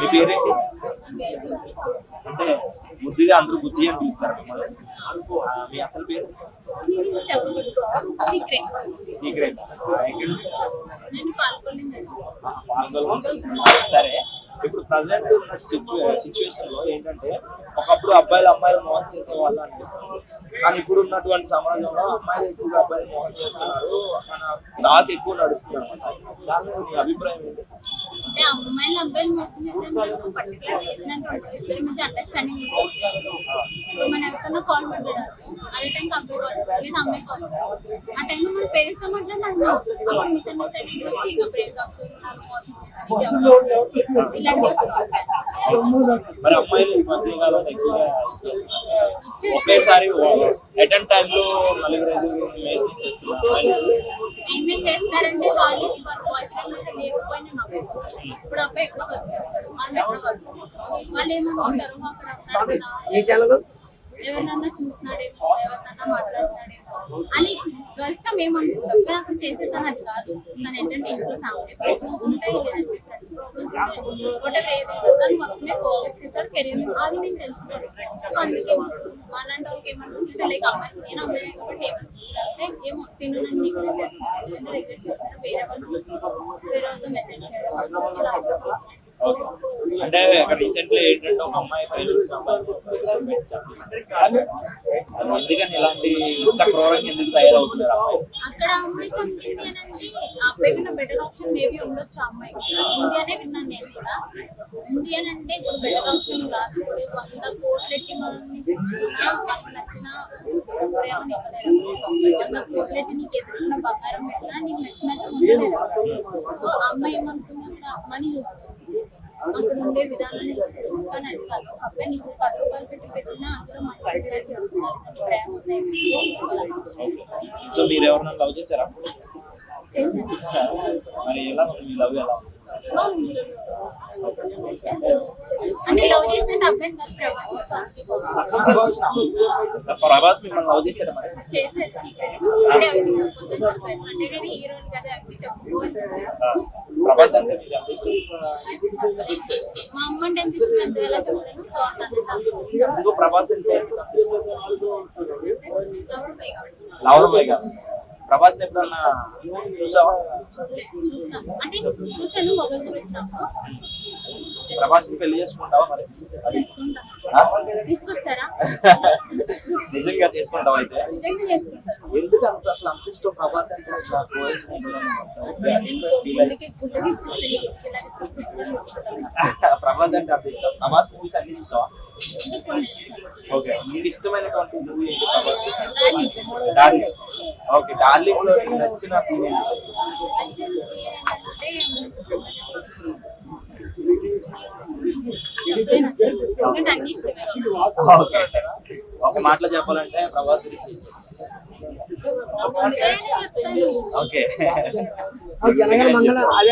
మీ పేరేంటి? అంటే బుద్ధిగా అందరూ బుద్ధి అని పిలుస్తారు మిమ్మల్ని. మీ అసలు పేరు? సీక్రెట్. సీక్రెట్ పాల్గొని సరే ఇప్పుడు ప్రజెంట్ ఉన్న సిచ్యువేషన్లో ఏంటంటే ఒకప్పుడు అబ్బాయిలు అమ్మాయిలు మోహన్ చేసే వాళ్ళు కానీ ఇప్పుడు ఉన్నటువంటి సమాజంలో అమ్మాయిలు ఎక్కువగా అబ్బాయిలు మోహన్ చేస్తున్నారు. మన టాక్ ఎక్కువ నడుస్తున్నారు. దాని మీ అభిప్రాయం ఏంటి? అంటే అమ్మాయిలు అబ్బాయిలు మోసం చేద్దాం పర్టికులర్ రీజన్ అంటే ఇద్దరి మధ్య అండర్స్టాండింగ్ ఇప్పుడు మనం ఎవరికైనా కాల్ మాట్లాడాలి అదే టైంకి అబ్బాయి కాల్ లేదా అమ్మాయి కాల్ ఆ టైంలో మన పేరెంట్స్తో మాట్లాడినా అప్పుడు మిస్అండర్స్టాండింగ్ వచ్చి ఇంకా బ్రేకప్స్ మోసం చేశారు, ఇలాంటివి వస్తుంటాయి. మరి అమ్మాయిలు ఈ మధ్య కాలంలో ఎక్కువగా ఒకేసారి అటెండ్ టైంలో నలుగురు ఐదుగురు మెయింటైన్ చేస్తున్నారు? అమ్మాయిలు. ఏమేం చేస్తారంటే వాళ్ళకి వాళ్ళ బాయ్ ఫ్రెండ్ లేకపోయినా ఇప్పుడు అబ్బాయి ఎక్కడో వచ్చేస్తాడు మనం ఎక్కడో వచ్చేస్తాడు వాళ్ళు ఏమనుకుంటారు అక్కడ ఉన్నాడు కదా. ఎవరినన్నా చూస్తున్నాడేమో ఎవరినన్నా మాట్లాడుతున్నాడేమో. అని గర్ల్స్గా మేము అనుకుంటాం కానీ అక్కడ చేసేదాన్ని అది కాదు. తను ఏంటంటే ఇంట్లో ఫ్యామిలీ ప్రాబ్లమ్స్ ఉంటాయి లేదంటే ఫ్రెండ్స్ వాటెవర్ ఏదైతే తను మొత్తమే ఫోకస్ చేస్తాడు కెరీర్ అది మేము తెలుసుకోవాలి సో అందుకే అలాంటి వాళ్ళకి ఏమనుకుంటుంటే లైక్ అమ్మాయి నేను అమ్మాయి కాబట్టి ఏమనుకుంటుంటే ఏమో తిను నన్ను నెగ్లెక్ట్ చేస్తాను లేదంటే నెగ్లెక్ట్ చేస్తాను వేరే వాళ్ళు వేరే వాళ్ళతో మెసేజ్ చేయడం అంటే రీసెంట్లీ ఏంటంటే ఒక అమ్మాయి అందుకని ఇలాంటి ఇంత క్రూరంగా ఎందుకు తయారవుతున్నారు అమ్మాయి? అక్కడ అమ్మాయి చంపింది అని అంటే ఆ అబ్బాయి కన్నా బెటర్ ఆప్షన్ మేబీ ఉండొచ్చు ఆ అమ్మాయికి. ఇండియానే విన్నాను నేను కూడా. ఇండియన్ అంటే ఇప్పుడు బెటర్ ఆప్షన్ కాదు. ఇప్పుడు వంద కోట్లు ఎట్టి మనల్ని నచ్చిన ప్రేమని ఇవ్వలేరు. వంద కోట్లు ఎట్టి నీకు ఎదురుకున్న బంగారం పెట్టినా నీకు నచ్చినట్టు ఉండలేరు. సో ఆ అమ్మాయి ఏమనుకుంది? మనీ చూస్తుంది. అక్కడ ఉండే విధానాన్ని కాదు ఒక అబ్బాయి నీకు పది రూపాయలు పెట్టి పెట్టినా అందులో చెప్తున్నారు. ప్రేమ ఉన్నాయి సో మీరు ఎవరైనా లవ్ చేశారా? మరి ఎలా ఉంది? మీ లవ్ ఎలా ఉంది? అంటే లవ్ చేసిన అబ్బాయి ప్రభాస్. ప్రభాస్ మిమ్మల్ని లవ్ చేశారా మరి? చేశారు. సీక్రెట్ మా అమ్మ అంటే ఎంత ఇష్టం ఎంత ఎలా చెప్పాను సో ప్రభాస్ ప్రభాస్ ఎప్పుడన్నా చూసావా? చూస్తాను అంటే చూసాను మొగల్ వచ్చినప్పుడు. ప్రభాస్ పెళ్ళి చేసుకుంటావా మరి? తీసుకొస్తారా? నిజంగా చేసుకుంటావా అయితే? ఎందుకు అంత అసలు అంత ఇష్టం ప్రభాస్ అంటే? ప్రభాస్ అంటే అంత ఇష్టం. ప్రభాస్ మూవీస్ అన్ని చూసావా? ఓకే. మీకు ఇష్టమైనటువంటి మూవీ ఏంటి ప్రభాస్? డార్లింగ్. ఓకే. డార్లింగ్లో నీకు నచ్చిన సీన్ ఏంటి ఎందుకంటే అన్ని ఇష్టమే ఓకే. ఒక మాటలో చెప్పాలంటే ప్రభాస్ గురించి. ఓకే. అది